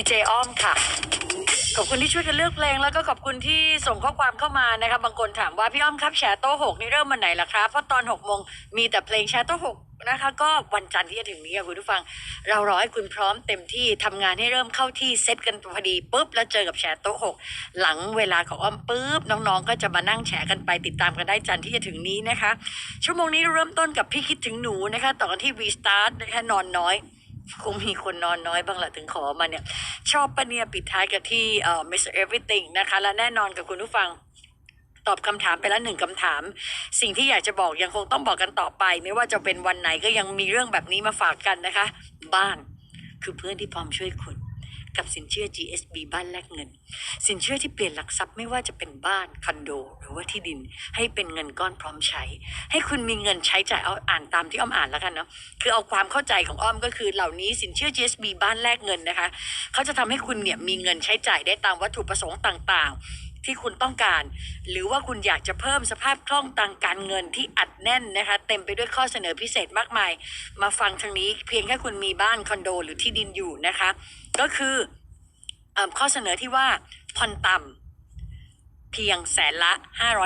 ดีเจอ้อมค่ะ ขอบคุณที่ช่วยกันเลือกเพลง แล้วก็ขอบคุณที่ส่งข้อความเข้ามานะคะบางคนถามว่าพี่อ้อมครับแชร์โต๊ะหกนี่เริ่มวันไหนล่ะครับเพราะตอนหกโมงมีแต่เพลงแชร์โต๊ะหกนะคะ ก็วันจันทร์ที่จะถึงนี้ค่ะคุณผู้ฟัง เรารอให้คุณพร้อมเต็มที่ทำงานให้เริ่มเข้าที่เซตกันพอดีปุ๊บแล้วเจอกับแชร์โต๊ะหกหลังเวลาของอ้อมปุ๊บน้องๆ ก็จะมานั่งแชร์กันไปติดตามกันได้จันทร์ที่จะถึงนี้นะคะ ชั่วโมงนี้เริ่มต้นกับพี่คิดถึงหนูนะคะ ต่อกันที่ V Start นะคะนอนน้อย คงมีคนนอนน้อยบ้างแหละถึงขอมาเนี่ย ชอบปะเนี่ยปิดท้ายกับที่เอ่อ Mr. Everything นะคะ และแน่นอนกับคุณผู้ฟังตอบคำถามไปแล้วหนึ่งคำถาม สิ่งที่อยากจะบอกยังคงต้องบอกกันต่อไป ไม่ว่าจะเป็นวันไหนก็ยังมีเรื่องแบบนี้มาฝากกันนะคะ บ้านคือเพื่อนที่พร้อมช่วยคุณ กับสินเชื่อ GSB บ้านแลกเงิน สินเชื่อที่เปลี่ยนหลักทรัพย์ไม่ว่าจะเป็นบ้านคอนโด หรือว่าที่ดินให้เป็นเงินก้อนพร้อมใช้ ให้คุณมีเงินใช้จ่ายเอาอ่านตามที่อ้อมอ่านแล้วกันเนาะคือเอาความเข้าใจของอ้อมก็คือเหล่านี้สินเชื่อ GSB บ้านแลกเงินนะคะเขาจะทำให้คุณเนี่ยมีเงินใช้จ่ายได้ตามวัตถุประสงค์ต่าง ๆ ที่คุณต้องการ หรือว่าคุณอยากจะเพิ่มสภาพคล่องทางการเงินที่อัดแน่นนะคะ เต็มไปด้วยข้อเสนอพิเศษมากมาย มาฟังทางนี้เพียงแค่คุณมีบ้านคอนโดหรือที่ดินอยู่นะคะ ก็คืออข้อเสนอที่ว่าผ่อนต่ำเพียงแสนละ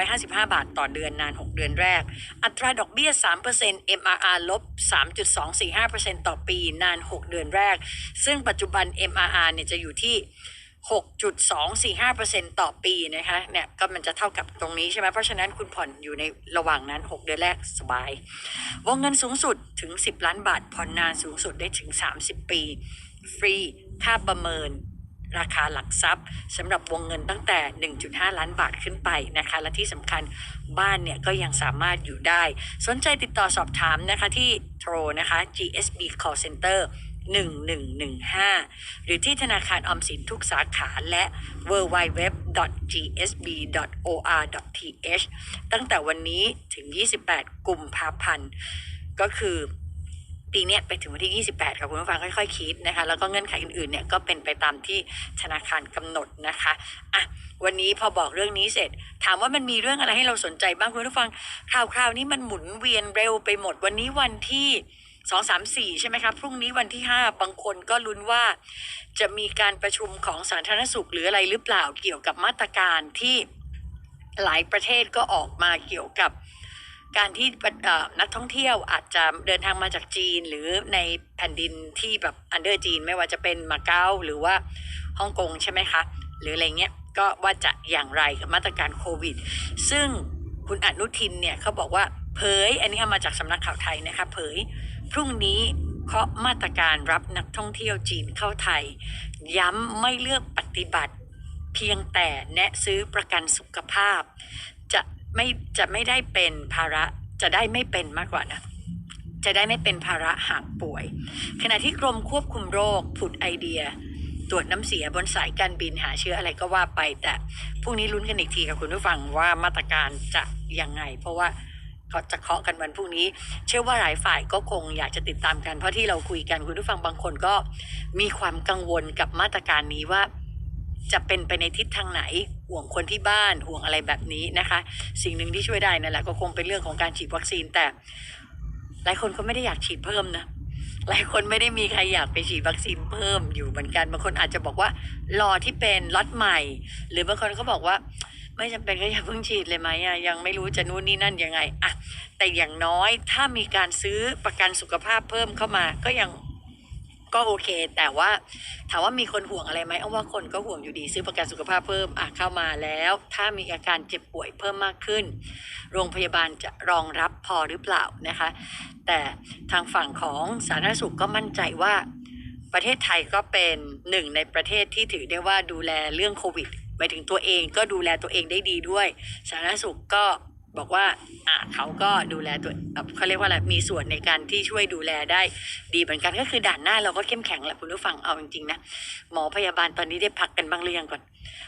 555 บาทต่อเดือนนาน 6 เดือนแรก อัตราดอกเบี้ย 3% MRR ลบ 3.245%ต่อปีนาน 6 เดือนแรก ซึ่งปัจจุบัน MRR เนี่ยจะอยู่ที่ 6.245%ต่อปีนะคะเนี่ยก็มันจะเท่ากับตรงนี้ใช่ไหมเพราะฉะนั้นคุณผ่อนอยู่ในระหว่างนั้น 6 เดือนแรกสบาย วงเงินสูงสุดถึง 10 ล้านบาท ผ่อนนานสูงสุดได้ถึง 30 ปี ฟรีค่าประเมินราคาหลักทรัพย์สำหรับวงเงินตั้งแต่ 1.5 ล้านบาทขึ้นไปนะคะ และที่สำคัญบ้านเนี่ยก็ยังสามารถอยู่ได้ สนใจติดต่อสอบถามนะคะที่โทรนะคะ GSB Call Center 1115 หรือที่ธนาคารออมสินทุกสาขาและ www.gsb.or.th ตั้งแต่วันนี้ถึง 28 กุมภาพันธ์ ก็คือปีนี้ไปถึงวันที่ 28 ค่ะคุณผู้ฟังค่อยๆ คิดนะคะ แล้วก็เงื่อนไขอื่นๆ เนี่ยก็เป็นไปตามที่ธนาคารกำหนดนะคะ อะ วันนี้พอบอกเรื่องนี้เสร็จ ถามว่ามันมีเรื่องอะไรให้เราสนใจบ้างคุณผู้ฟัง คราวๆนี้มันหมุนเวียนเร็วไปหมด วันนี้วันที่ 2 3 4ใช่ไหมครับพรุ่งนี้วันที่5บางคนก็ลุ้นว่าจะมีการประชุมของสาธารณสุขหรืออะไรหรือเปล่าเกี่ยวกับมาตรการที่หลายประเทศก็ออกมาเกี่ยวกับการที่นักท่องเที่ยวอาจจะเดินทางมาจากจีน หรือในแผ่นดินที่แบบอันเดอร์จีน ไม่ว่าจะเป็นมาเก๊าหรือว่าฮ่องกงใช่ไหมคะ หรืออะไรเงี้ยก็ว่าจะอย่างไรกับมาตรการโควิด ซึ่งคุณอนุทินเนี่ยเขาบอกว่าเผย อันนี้เอามาจากสำนักข่าวไทยนะคะเผย พรุ่งนี้เคาะมาตรการรับนักท่องเที่ยวจีนเข้าไทย ย้ำไม่เลือกปฏิบัติ เพียงแต่แนะซื้อประกันสุขภาพ จะไม่จะไม่ได้เป็นภาระจะได้ไม่เป็นมากกว่านะจะได้ไม่เป็นภาระหากป่วย ขณะที่กรมควบคุมโรคผุดไอเดีย ตรวจน้ำเสียบนสายการบินหาเชื้ออะไรก็ว่าไป แต่พรุ่งนี้ลุ้นกันอีกทีกับคุณผู้ฟังว่ามาตรการจะยังไง เพราะว่า เขาจะเคาะกันวันพรุ่งนี้ เชื่อว่าหลายฝ่ายก็คงอยากจะติดตามกันเพราะที่เราคุยกันคุณผู้ฟังบางคนก็มีความกังวลกับมาตรการนี้ว่าจะเป็นไปในทิศทางไหนห่วงคนที่บ้านห่วงอะไรแบบนี้นะคะ สิ่งหนึ่งที่ช่วยได้นั่นแหละก็คงเป็นเรื่องของการฉีดวัคซีนแต่ หลายคนก็ไม่ได้อยากฉีดเพิ่มนะหลายคนไม่ได้มีใครอยากไปฉีดวัคซีนเพิ่มอยู่เหมือนกันบางคนอาจจะบอกว่ารอที่เป็นล็อตใหม่ หรือบางคนก็บอกว่า ไม่จำเป็นก็อย่าเพิ่งฉีดเลยไหมอะยังไม่รู้จะนู่นนี่นั่นยังไงอะแต่อย่างน้อยถ้ามีการซื้อประกันสุขภาพเพิ่มเข้ามาก็ยังก็โอเค แต่ว่าถามว่ามีคนห่วงอะไรไหมเอาว่าคนก็ห่วงอยู่ดีซื้อประกันสุขภาพเพิ่มอะเข้ามาแล้ว ถ้ามีอาการเจ็บป่วยเพิ่มมากขึ้น โรงพยาบาลจะรองรับพอหรือเปล่านะคะ แต่ทางฝั่งของสาธารณสุขก็มั่นใจว่า ประเทศไทยก็เป็นหนึ่งในประเทศที่ถือได้ว่าดูแลเรื่องโควิด หมายถึงตัวเองก็ดูแลตัวเองได้ดีด้วย สาธารณสุขก็บอกว่าอะเขาก็ดูแลตัวเขาเรียกว่าอะไรมีส่วนในการที่ช่วยดูแลได้ดีเหมือนกันก็คือด่านหน้าเราก็เข้มแข็งแหละคุณผู้ฟังเอาจริงๆนะหมอพยาบาลตอนนี้ได้พักกันบ้างหรือยังก่อน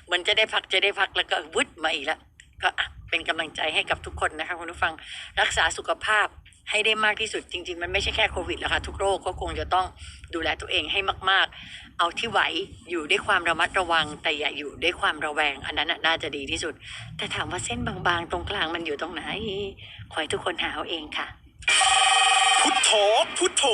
เหมือนจะได้พักจะได้พักแล้วก็วุดมาอีกแล้วก็เป็นกำลังใจให้กับทุกคนนะคะคุณผู้ฟังรักษาสุขภาพ ให้ได้มากที่สุดจริง ๆ มันไม่ใช่แค่โควิดแล้วค่ะทุกโรคก็คงจะต้องดูแลตัวเองให้มาก ๆ เอาที่ไหวอยู่ด้วยความระมัดระวัง แต่อย่าอยู่ด้วยความระแวง อันนั้นน่าจะดีที่สุด แต่ถามว่าเส้นบางๆ ตรงกลางมันอยู่ตรงไหนขอให้ทุกคนหาเอาเองค่ะ พุทโธพุทโธ